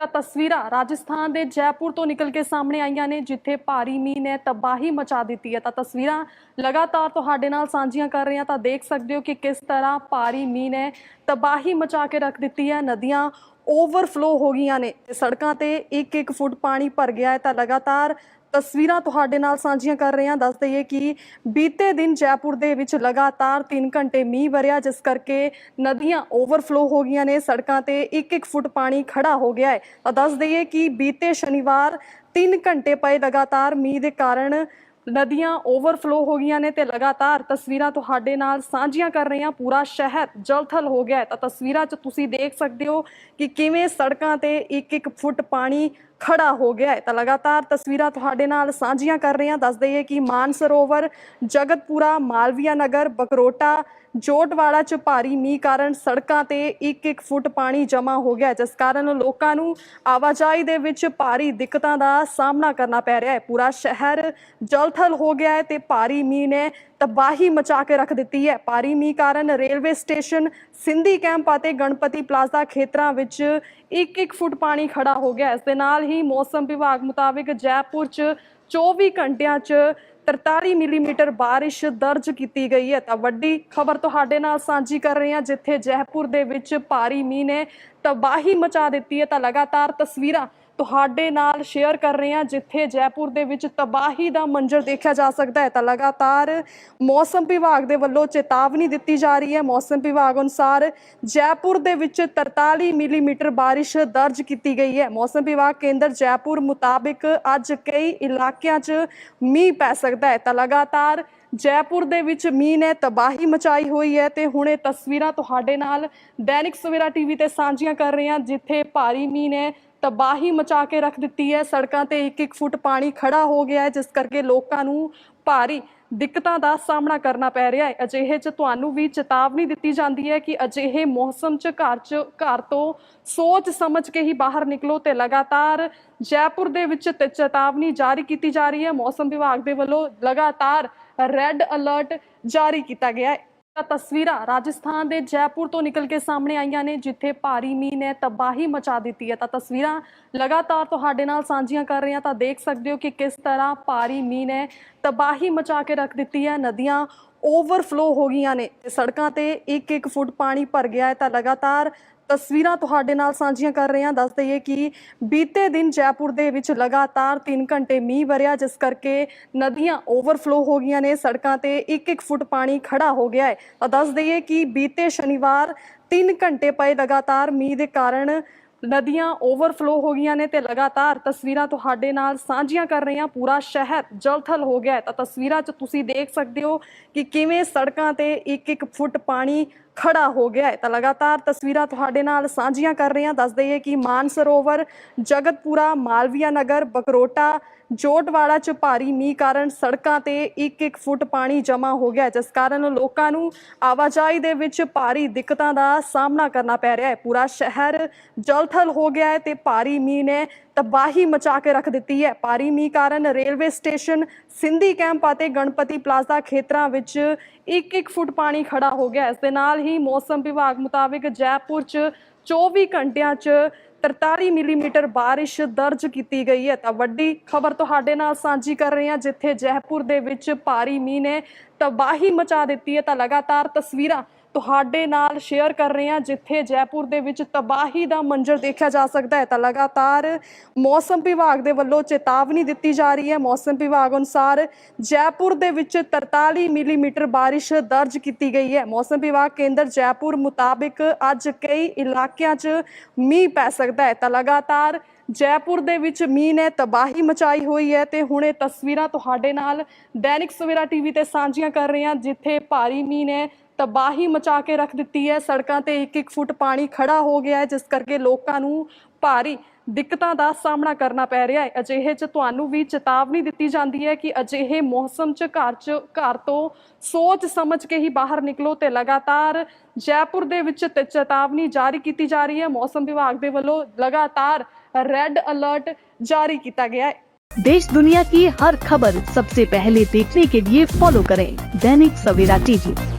ਤਸਵੀਰਾਂ ਰਾਜਸਥਾਨ ਦੇ ਜੈਪੁਰ ਤੋਂ ਨਿਕਲ ਕੇ ਸਾਹਮਣੇ ਆਈਆਂ ਨੇ, ਜਿੱਥੇ ਭਾਰੀ ਮੀਂਹ ਨੇ ਤਬਾਹੀ ਮਚਾ ਦਿੱਤੀ ਹੈ। ਤਾਂ ਤਸਵੀਰਾਂ ਲਗਾਤਾਰ ਤੁਹਾਡੇ ਨਾਲ ਸਾਂਝੀਆਂ ਕਰ ਰਹੇ ਹਾਂ ਤਾਂ ਦੇਖ ਸਕਦੇ ਹੋ ਕਿ ਕਿਸ ਤਰ੍ਹਾਂ ਭਾਰੀ ਮੀਂਹ ਨੇ ਤਬਾਹੀ ਮਚਾ ਕੇ ਰੱਖ ਦਿੱਤੀ ਹੈ। ਨਦੀਆਂ ਓਵਰਫਲੋ ਹੋ ਗਈਆਂ ਨੇ ਸੜਕਾਂ ਤੇ 1-1 ਫੁੱਟ ਪਾਣੀ ਭਰ ਗਿਆ ਹੈ। ਤਾਂ ਲਗਾਤਾਰ ਤਸਵੀਰਾਂ ਤੁਹਾਡੇ ਨਾਲ ਸਾਂਝੀਆਂ ਕਰ ਰਹੇ ਹਾਂ। ਦੱਸ ਦਈਏ ਕਿ ਬੀਤੇ ਦਿਨ ਜੈਪੁਰ ਦੇ ਵਿੱਚ ਲਗਾਤਾਰ 3 ਘੰਟੇ ਮੀਂਹ ਵਰਿਆ, ਜਿਸ ਕਰਕੇ ਨਦੀਆਂ ਓਵਰਫਲੋ ਹੋ ਗਈਆਂ ਨੇ, ਸੜਕਾਂ ਤੇ 1-1 ਫੁੱਟ ਪਾਣੀ ਖੜਾ ਹੋ ਗਿਆ ਹੈ। ਤਾਂ ਦੱਸ ਦਈਏ ਕਿ ਬੀਤੇ ਸ਼ਨੀਵਾਰ 3 ਘੰਟੇ ਪਏ ਲਗਾਤਾਰ ਮੀਂਹ ਦੇ ਕਾਰਨ ਨਦੀਆਂ ਓਵਰਫਲੋ ਹੋ ਗਈਆਂ ਨੇ ਤੇ ਲਗਾਤਾਰ ਤਸਵੀਰਾਂ ਤੁਹਾਡੇ ਨਾਲ ਸਾਂਝੀਆਂ ਕਰ ਰਹੇ ਹਾਂ। ਪੂਰਾ ਸ਼ਹਿਰ ਜਲਥਲ ਹੋ ਗਿਆ ਹੈ। ਤਾਂ ਤਸਵੀਰਾਂ 'ਚ ਤੁਸੀਂ ਦੇਖ ਸਕਦੇ ਹੋ ਕਿ ਕਿਵੇਂ ਸੜਕਾਂ ਤੇ 1-1 ਫੁੱਟ ਪਾਣੀ ਖੜਾ ਹੋ ਗਿਆ ਹੈ ਤਾਂ ਲਗਾਤਾਰ ਤਸਵੀਰਾਂ ਤੁਹਾਡੇ ਨਾਲ ਸਾਂਝੀਆਂ ਕਰ ਰਹੇ ਹਾਂ। ਦੱਸ ਦਈਏ ਕਿ ਮਾਨ ਸਰੋਵਰ ਜਗਤਪੁਰਾ, ਮਾਲਵੀਆ ਨਗਰ, ਬਕਰੋਟਾ, ਜੋਟਵਾੜਾ ਚ ਭਾਰੀ ਮੀਂਹ ਕਾਰਨ ਸੜਕਾਂ ਤੇ 1-1 ਫੁੱਟ ਪਾਣੀ ਜਮ੍ਹਾਂ ਹੋ ਗਿਆ ਜਿਸ ਕਾਰਨ ਲੋਕਾਂ ਨੂੰ ਆਵਾਜਾਈ ਦੇ ਵਿੱਚ ਭਾਰੀ ਦਿੱਕਤਾਂ ਦਾ ਸਾਹਮਣਾ ਕਰਨਾ ਪੈ ਰਿਹਾ ਹੈ। ਪੂਰਾ ਸ਼ਹਿਰ ਜਲਥਲ ਹੋ ਗਿਆ ਹੈ ਤੇ ਭਾਰੀ ਮੀਂਹ ਨੇ ਤਬਾਹੀ ਮਚਾ ਕੇ ਰੱਖ ਦਿੱਤੀ ਹੈ। ਭਾਰੀ ਮੀਂਹ ਕਾਰਨ ਰੇਲਵੇ ਸਟੇਸ਼ਨ, ਸਿੰਧੀ ਕੈਂਪ ਅਤੇ ਗਣਪਤੀ ਪਲਾਜ਼ਾ ਖੇਤਰਾਂ ਵਿੱਚ 1-1 ਫੁੱਟ ਪਾਣੀ ਖੜਾ ਹੋ ਗਿਆ ਇਸ ਦੇ ਨਾਲ ਹੀ ਮੌਸਮ ਵਿਭਾਗ ਮੁਤਾਬਿਕ ਜੈਪੁਰ 'ਚ 24 ਘੰਟਿਆਂ 'ਚ 43 ਮਿਲੀਮੀਟਰ ਬਾਰਿਸ਼ ਦਰਜ ਕੀਤੀ ਗਈ ਹੈ। ਤਾਂ ਵੱਡੀ ਖਬਰ ਤੁਹਾਡੇ ਨਾਲ ਸਾਂਝੀ ਕਰ ਰਹੇ ਹਾਂ, ਜਿੱਥੇ ਜੈਪੁਰ ਦੇ ਵਿੱਚ ਭਾਰੀ ਮੀਂਹ ਨੇ ਤਬਾਹੀ ਮਚਾ ਦਿੱਤੀ ਹੈ। ਤਾਂ ਲਗਾਤਾਰ ਤਸਵੀਰਾਂ ਤੁਹਾਡੇ ਨਾਲ ਸ਼ੇਅਰ ਕਰ ਰਹੇ ਹਾਂ, ਜਿੱਥੇ ਜੈਪੁਰ ਦੇ ਵਿੱਚ ਤਬਾਹੀ ਦਾ ਮੰਜ਼ਰ ਦੇਖਿਆ ਜਾ ਸਕਦਾ ਹੈ। ਤਾਂ ਲਗਾਤਾਰ ਮੌਸਮ ਵਿਭਾਗ ਦੇ ਵੱਲੋਂ ਚੇਤਾਵਨੀ ਦਿੱਤੀ ਜਾ ਰਹੀ ਹੈ। ਮੌਸਮ ਵਿਭਾਗ ਅਨੁਸਾਰ ਜੈਪੁਰ ਦੇ ਵਿੱਚ 43 ਮਿਲੀਮੀਟਰ ਬਾਰਿਸ਼ ਦਰਜ ਕੀਤੀ ਗਈ ਹੈ। ਮੌਸਮ ਵਿਭਾਗ ਕੇਂਦਰ ਜੈਪੁਰ ਮੁਤਾਬਿਕ ਅੱਜ ਕਈ ਇਲਾਕਿਆਂ 'ਚ ਮੀਂਹ ਪੈ ਸਕਦਾ ਹੈ। ਤਾਂ ਲਗਾਤਾਰ ਜੈਪੁਰ ਦੇ ਵਿੱਚ ਮੀਂਹ ਨੇ ਤਬਾਹੀ ਮਚਾਈ ਹੋਈ ਹੈ ਤੇ ਹੁਣ ਇਹ ਤਸਵੀਰਾਂ ਤੁਹਾਡੇ ਨਾਲ ਦੈਨਿਕ ਸਵੇਰਾ ਟੀਵੀ ਤੇ ਸਾਂਝੀਆਂ ਕਰ ਰਹੇ ਹਾਂ, ਜਿੱਥੇ ਭਾਰੀ ਮੀਂਹ ਨੇ ਤਬਾਹੀ ਮਚਾ ਕੇ ਰੱਖ ਦਿੱਤੀ ਹੈ। ਸੜਕਾਂ ਤੇ 1-1 ਫੁੱਟ ਪਾਣੀ ਖੜਾ ਹੋ ਗਿਆ ਹੈ, ਜਿਸ ਕਰਕੇ ਲੋਕਾਂ ਨੂੰ ਭਾਰੀ ਦਿੱਕਤਾਂ ਦਾ ਸਾਹਮਣਾ ਕਰਨਾ ਪੈ ਰਿਹਾ ਹੈ। ਅਜਿਹੇ 'ਚ ਤੁਹਾਨੂੰ ਵੀ ਚੇਤਾਵਨੀ ਦਿੱਤੀ ਜਾਂਦੀ ਹੈ ਕਿ ਅਜਿਹੇ ਮੌਸਮ 'ਚ ਘਰ 'ਚ, ਘਰ ਤੋਂ ਸੋਚ ਸਮਝ ਕੇ ਹੀ ਬਾਹਰ ਨਿਕਲੋ ਤੇ ਲਗਾਤਾਰ ਜੈਪੁਰ ਦੇ ਵਿੱਚ ਤੇ ਚੇਤਾਵਨੀ ਜਾਰੀ ਕੀਤੀ ਜਾ ਰਹੀ ਹੈ। ਮੌਸਮ ਵਿਭਾਗ ਦੇ ਵੱਲੋਂ ਲਗਾਤਾਰ ਰੈੱਡ ਅਲਰਟ ਜਾਰੀ ਕੀਤਾ ਗਿਆ ਹੈ। ਤਸਵੀਰਾਂ ਰਾਜਸਥਾਨ ਦੇ ਜੈਪੁਰ ਤੋਂ ਨਿਕਲ ਕੇ ਸਾਹਮਣੇ ਆਈਆਂ ਨੇ, ਜਿੱਥੇ ਭਾਰੀ ਮੀਂਹ ਨੇ ਤਬਾਹੀ ਮਚਾ ਦਿੱਤੀ ਹੈ। ਤਾਂ ਤਸਵੀਰਾਂ ਲਗਾਤਾਰ ਤੁਹਾਡੇ ਨਾਲ ਸਾਂਝੀਆਂ ਕਰ ਰਹੇ ਹਾਂ। ਤਾਂ ਦੇਖ ਸਕਦੇ ਹੋ ਕਿ ਕਿਸ ਤਰ੍ਹਾਂ ਭਾਰੀ ਮੀਂਹ ਨੇ ਤਬਾਹੀ ਮਚਾ ਕੇ ਰੱਖ ਦਿੱਤੀ ਹੈ। ਨਦੀਆਂ ਓਵਰਫਲੋ ਹੋ ਗਈਆਂ ਨੇ। ਸੜਕਾਂ ਤੇ 1-1 ਫੁੱਟ ਪਾਣੀ ਭਰ ਗਿਆ ਹੈ ਤਾਂ ਲਗਾਤਾਰ ਤਸਵੀਰਾਂ ਤੁਹਾਡੇ ਨਾਲ ਸਾਂਝੀਆਂ ਕਰ ਰਹੇ ਹਾਂ। ਦੱਸ ਦਈਏ ਕਿ ਬੀਤੇ ਦਿਨ ਜੈਪੁਰ ਦੇ ਵਿੱਚ ਲਗਾਤਾਰ 3 ਘੰਟੇ ਮੀਂਹ ਵਰਿਆ, ਜਿਸ ਕਰਕੇ ਨਦੀਆਂ ਓਵਰਫਲੋ ਹੋ ਗਈਆਂ ਨੇ। ਸੜਕਾਂ ਤੇ 1-1 ਫੁੱਟ ਪਾਣੀ ਖੜਾ ਹੋ ਗਿਆ ਹੈ। ਤਾਂ ਦੱਸ ਦਈਏ ਕਿ ਬੀਤੇ ਸ਼ਨੀਵਾਰ 3 ਘੰਟੇ ਪਏ ਲਗਾਤਾਰ ਮੀਂਹ ਦੇ ਕਾਰਨ ਨਦੀਆਂ ਓਵਰਫਲੋ ਹੋ ਗਈਆਂ ਨੇ ਤੇ ਲਗਾਤਾਰ ਤਸਵੀਰਾਂ ਤੁਹਾਡੇ ਨਾਲ ਸਾਂਝੀਆਂ ਕਰ ਰਹੇ ਹਾਂ। ਪੂਰਾ ਸ਼ਹਿਰ ਜਲਥਲ ਹੋ ਗਿਆ ਹੈ। ਤਾਂ ਤਸਵੀਰਾਂ 'ਚ ਤੁਸੀਂ ਦੇਖ ਸਕਦੇ ਹੋ ਕਿ ਕਿਵੇਂ ਸੜਕਾਂ ਤੇ 1-1 ਫੁੱਟ ਪਾਣੀ ਖੜਾ ਹੋ ਗਿਆ ਹੈ। ਤਾਂ ਲਗਾਤਾਰ ਤਸਵੀਰਾਂ ਤੁਹਾਡੇ ਨਾਲ ਸਾਂਝੀਆਂ ਕਰ ਰਹੇ ਹਾਂ। ਦੱਸ ਦਈਏ ਕਿ ਮਾਨ ਸਰੋਵਰ, ਜਗਤਪੁਰਾ, ਮਾਲਵੀਆ ਨਗਰ, ਬਕਰੋਟਾ ਜੋਟਵਾੜਾ ਚ ਭਾਰੀ ਮੀਂਹ ਕਾਰਨ ਸੜਕਾਂ ਤੇ 1-1 ਫੁੱਟ ਪਾਣੀ ਜਮ੍ਹਾਂ ਹੋ ਗਿਆ, ਜਿਸ ਕਾਰਨ ਲੋਕਾਂ ਨੂੰ ਆਵਾਜਾਈ ਦੇ ਵਿੱਚ ਭਾਰੀ ਦਿੱਕਤਾਂ ਦਾ ਸਾਹਮਣਾ ਕਰਨਾ ਪੈ ਰਿਹਾ ਹੈ। ਪੂਰਾ ਸ਼ਹਿਰ ਜਲਥਲ ਹੋ ਗਿਆ ਹੈ ਤੇ ਭਾਰੀ ਮੀਂਹ ਨੇ ਤਬਾਹੀ ਮਚਾ ਕੇ ਰੱਖ ਦਿੱਤੀ ਹੈ। ਭਾਰੀ ਮੀਂਹ ਕਾਰਨ ਰੇਲਵੇ ਸਟੇਸ਼ਨ, ਸਿੰਧੀ ਕੈਂਪ ਅਤੇ ਗਣਪਤੀ ਪਲਾਜ਼ਾ ਖੇਤਰਾਂ ਵਿੱਚ 1-1 ਫੁੱਟ ਪਾਣੀ ਖੜਾ ਹੋ ਗਿਆ। ਇਸ ਦੇ ਨਾਲ ਹੀ ਮੌਸਮ ਵਿਭਾਗ ਮੁਤਾਬਿਕ ਜੈਪੁਰ 'ਚ 24 ਘੰਟਿਆਂ 'ਚ 43 ਮਿਲੀਮੀਟਰ ਬਾਰਿਸ਼ ਦਰਜ ਕੀਤੀ ਗਈ ਹੈ। ਤਾਂ ਵੱਡੀ ਖਬਰ ਤੁਹਾਡੇ ਨਾਲ ਸਾਂਝੀ ਕਰ ਰਹੇ ਹਾਂ, ਜਿੱਥੇ ਜੈਪੁਰ ਦੇ ਵਿੱਚ ਭਾਰੀ ਮੀਂਹ ਨੇ ਤਬਾਹੀ ਮਚਾ ਦਿੱਤੀ ਹੈ। ਤਾਂ ਲਗਾਤਾਰ ਤਸਵੀਰਾਂ ਤੁਹਾਡੇ ਨਾਲ ਸ਼ੇਅਰ ਕਰ ਰਹੇ ਹਾਂ, ਜਿੱਥੇ ਜੈਪੁਰ ਦੇ ਵਿੱਚ ਤਬਾਹੀ ਦਾ ਮੰਜ਼ਰ ਦੇਖਿਆ ਜਾ ਸਕਦਾ ਹੈ। ਤਾਂ ਲਗਾਤਾਰ ਮੌਸਮ ਵਿਭਾਗ ਦੇ ਵੱਲੋਂ ਚੇਤਾਵਨੀ ਦਿੱਤੀ ਜਾ ਰਹੀ ਹੈ। ਮੌਸਮ ਵਿਭਾਗ ਅਨੁਸਾਰ ਜੈਪੁਰ ਦੇ ਵਿੱਚ 43 ਮਿਲੀਮੀਟਰ ਬਾਰਿਸ਼ ਦਰਜ ਕੀਤੀ ਗਈ ਹੈ। ਮੌਸਮ ਵਿਭਾਗ ਕੇਂਦਰ ਜੈਪੁਰ ਮੁਤਾਬਿਕ ਅੱਜ ਕਈ ਇਲਾਕਿਆਂ 'ਚ ਮੀਂਹ ਪੈ ਸਕਦਾ ਹੈ। ਤਾਂ ਲਗਾਤਾਰ ਜੈਪੁਰ ਦੇ ਵਿੱਚ ਮੀਂਹ ਨੇ ਤਬਾਹੀ ਮਚਾਈ ਹੋਈ ਹੈ ਤੇ ਹੁਣ ਇਹ ਤਸਵੀਰਾਂ ਤੁਹਾਡੇ ਨਾਲ ਦੈਨਿਕ ਸਵੇਰਾ ਟੀਵੀ ਤੇ ਸਾਂਝੀਆਂ ਕਰ ਰਹੇ ਹਾਂ, ਜਿੱਥੇ ਭਾਰੀ ਮੀਂਹ ਨੇ ਤਬਾਹੀ ਮਚਾ ਕੇ ਰੱਖ ਦਿੱਤੀ ਹੈ ਸੜਕਾਂ ਤੇ 1-1 ਫੁੱਟ ਪਾਣੀ ਖੜਾ ਹੋ ਗਿਆ ਹੈ ਜਿਸ ਕਰਕੇ ਲੋਕਾਂ ਨੂੰ ਭਾਰੀ ਦਿੱਕਤਾਂ ਦਾ ਸਾਹਮਣਾ ਕਰਨਾ ਪੈ ਰਿਹਾ ਹੈ ਅਜਿਹੇ 'ਚ ਤੁਹਾਨੂੰ ਵੀ ਚੇਤਾਵਨੀ ਦਿੱਤੀ ਜਾਂਦੀ ਹੈ ਕਿ ਅਜਿਹੇ ਮੌਸਮ 'ਚ ਘਰ 'ਚ ਘਰ ਤੋਂ ਸੋਚ ਸਮਝ ਕੇ ਹੀ ਬਾਹਰ ਨਿਕਲੋ ਤੇ ਲਗਾਤਾਰ ਜੈਪੁਰ ਦੇ ਵਿੱਚ ਤੇ ਚੇਤਾਵਨੀ ਜਾਰੀ ਕੀਤੀ ਜਾ ਰਹੀ ਹੈ ਮੌਸਮ ਵਿਭਾਗ ਦੇ ਵੱਲੋਂ ਲਗਾਤਾਰ ਰੈੱਡ ਅਲਰਟ ਜਾਰੀ ਕੀਤਾ ਗਿਆ ਹੈ देश दुनिया की हर खबर सबसे पहले देखने के लिए फॉलो करें दैनिक सवेरा टीवी